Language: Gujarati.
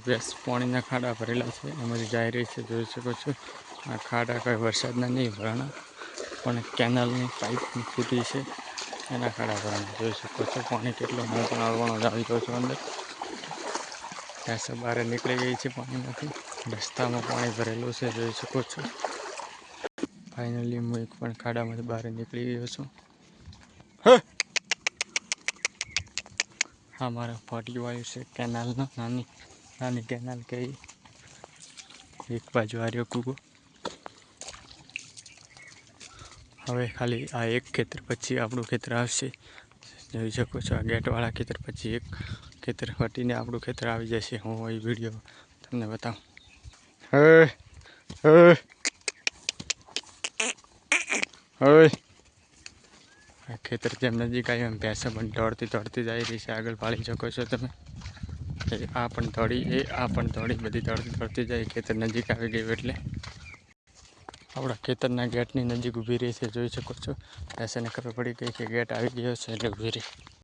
ભેંસ પાણીના ખાડા ભરેલા છે. એમાંથી જઈ રહી છે જોઈ શકો છો, આ ખાડા કંઈ વરસાદના નહીં ભરાણા, પણ કેનાલની પાઇપ ફૂટી છે. એના ખાડા ભરાણા. જોઈ શકો છો, પાણી કેટલો પણ આવવાનો આવી ગયો છું અંદર. ભેંસ બહાર નીકળી ગઈ છે પાણીમાંથી. રસ્તામાં પાણી ભરેલું છે, જોઈ શકો છો. ફાઇનલી હું એક પણ ખાડામાંથી બહાર નીકળી ગયો છું. હા, મારા ફોટી વાયુ છે, કેનાલનો નાની. નાની કેનાલ કહી એક બાજુ આર્યો કૂવો હવે ખાલી આ એક ખેતર પછી આપણું ખેતર આવશે. જોઈ શકો છો આ ગેટવાળા ખેતર પછી એક ખેતર હટીને આપણું ખેતર આવી જશે. હું એ વીડિયો તમને બતાવું. હવે આ ખેતર જેમ નજીક આવ્યું એમ ભેંસો પણ દોડતી દોડતી જઈ રહી છે. આગળ પાડી શકો છો તમે. એ આ પણ ધોળી એ આ પણ ધોળી બધી દોડતી દોડતી જાય, ખેતર નજીક આવી ગયું એટલે. આપણા ખેતરના ગેટની નજીક ઊભી રહી છે, જોઈ શકો છો. ભેંસને ખબર પડી ગઈ કે ગેટ આવી ગયો છે, એટલે ઊભી રહી.